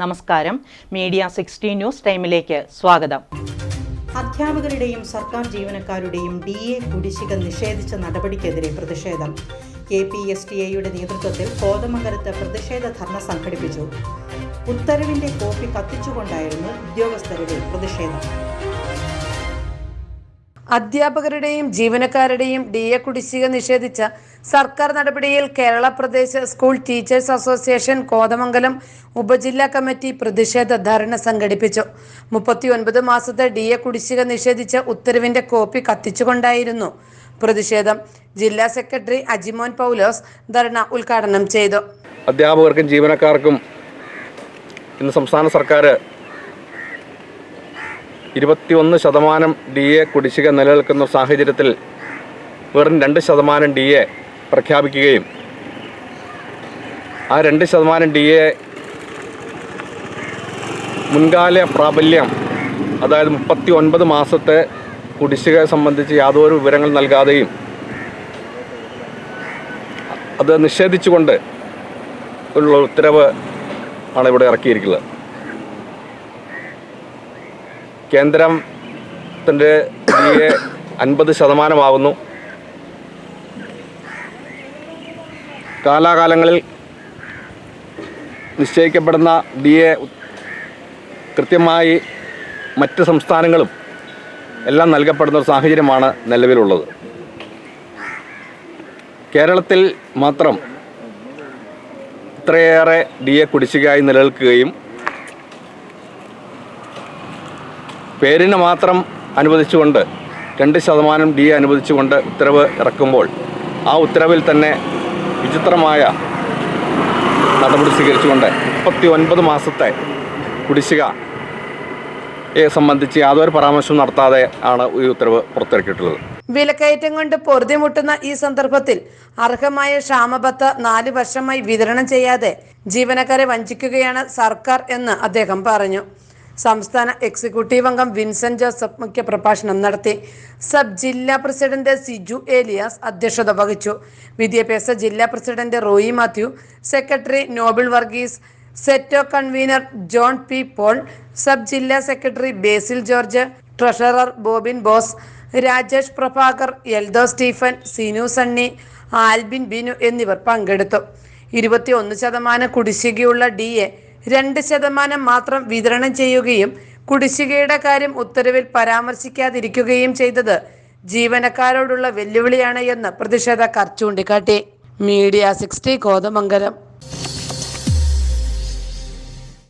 നമസ്കാരം. Media sixty news ടൈമിലേക്ക് സ്വാഗതം. അധ്യാപകരുടെയും സർക്കാർ ജീവനക്കാരുടെയും ഡി എ കുടിശ്ശിക നിഷേധിച്ച നടപടിക്കെതിരെ പ്രതിഷേധം. കെ പി എസ് ടി എയുടെ നേതൃത്വത്തിൽ കോതമംഗലത്ത് പ്രതിഷേധ ധർണ സംഘടിപ്പിച്ചു. ഉത്തരവിന്റെ കോപ്പി കത്തിച്ചുകൊണ്ടായിരുന്നു ഉദ്യോഗസ്ഥരുടെ പ്രതിഷേധം. അധ്യാപകരുടെയും ജീവനക്കാരുടെയും ഡി എ കുടിശ്ശിക നിഷേധിച്ച സർക്കാർ നടപടിയിൽ Kerala Pradesh school teachers association Kothamangalam ഉപജില്ലാ കമ്മിറ്റി പ്രതിഷേധ ധർണ സംഘടിപ്പിച്ചു. മുപ്പത്തിയൊൻപത് മാസത്തെ ഡി എ കുടിശ്ശിക നിഷേധിച്ച ഉത്തരവിന്റെ കോപ്പി കത്തിച്ചുകൊണ്ടായിരുന്നു പ്രതിഷേധം. ജില്ലാ സെക്രട്ടറി അജിമോൻ പൗലോസ് ധർണ ഉദ്ഘാടനം ചെയ്തു. അധ്യാപകർക്കും ജീവനക്കാർക്കും ഇന്ന് സംസ്ഥാന സർക്കാർ ഇരുപത്തിയൊന്ന് ശതമാനം ഡി എ കുടിശ്ശിക നിലനിൽക്കുന്ന സാഹചര്യത്തിൽ വെറും രണ്ട് ശതമാനം ഡി എ പ്രഖ്യാപിക്കുകയും ആ രണ്ട് ശതമാനം ഡി എ മുൻകാല പ്രാബല്യം അതായത് മുപ്പത്തി ഒൻപത് മാസത്തെ കുടിശ്ശിക സംബന്ധിച്ച് യാതൊരു വിവരങ്ങൾ നൽകാതെയും അത് നിഷേധിച്ചുകൊണ്ട് ഉള്ള ഉത്തരവ് ആണ് ഇവിടെ ഇറക്കിയിരിക്കുന്നത്. കേന്ദ്രത്തിന്റെ ഡി എ അൻപത് ശതമാനമാകുന്നു കാലാകാലങ്ങളിൽ നിശ്ചയിക്കപ്പെടുന്ന ഡി എ കൃത്യമായി മറ്റ് സംസ്ഥാനങ്ങളും എല്ലാം നൽകപ്പെടുന്ന ഒരു സാഹചര്യമാണ് നിലവിലുള്ളത്. കേരളത്തിൽ മാത്രം ഇത്രയേറെ ഡി എ കുടിശ്ശികയായി നിലനിൽക്കുകയും പേരിന് മാത്രം അനുവദിച്ചുകൊണ്ട് രണ്ട് ശതമാനം ഡി അനുവദിച്ചുകൊണ്ട് ഉത്തരവ് ഇറക്കുമ്പോൾ ആ ഉത്തരവിൽ തന്നെ വിചിത്രമായ നടപടി സ്വീകരിച്ചുകൊണ്ട് മുപ്പത്തി ഒൻപത് മാസത്തെ കുടിശ്ശിക സംബന്ധിച്ച് യാതൊരു പരാമർശവും നടത്താതെ ആണ് ഈ ഉത്തരവ് പുറത്തിറക്കിയിട്ടുള്ളത്. വിലക്കയറ്റം കൊണ്ട് പൊറുതിമുട്ടുന്ന ഈ സന്ദർഭത്തിൽ അർഹമായ ക്ഷാമബത്ത നാല് വർഷമായി വിതരണം ചെയ്യാതെ ജീവനക്കാരെ വഞ്ചിക്കുകയാണ് സർക്കാർ എന്ന് അദ്ദേഹം പറഞ്ഞു. സംസ്ഥാന എക്സിക്യൂട്ടീവ് അംഗം വിൻസെന്റ് ജോസഫ് മുഖ്യപ്രഭാഷണം നടത്തി. സബ് ജില്ലാ പ്രസിഡന്റ് സിജു ഏലിയാസ് അധ്യക്ഷത വഹിച്ചു. വിദ്യാഭ്യാസ ജില്ലാ president Roy Mathew secretary Noble Varghese SETO convener John P Paul sub ജില്ലാ സെക്രട്ടറി ബേസിൽ George treasurer Bobin Bose Rajesh Prabhakar Eldho Stephen Sinu Sunny Albin Binu എന്നിവർ പങ്കെടുത്തു. ഇരുപത്തിയൊന്ന് ശതമാനം കുടിശ്ശികയുള്ള ഡി എ രണ്ട് ശതമാനം മാത്രം വിതരണം ചെയ്യുകയും കുടിശ്ശികയുടെ കാര്യം ഉത്തരവിൽ പരാമർശിക്കാതിരിക്കുകയും ചെയ്തത് ജീവനക്കാരോടുള്ള വെല്ലുവിളിയാണ് എന്ന് പ്രതിഷേധക്കാർ ചൂണ്ടിക്കാട്ടി. Media sixty Kothamangalam.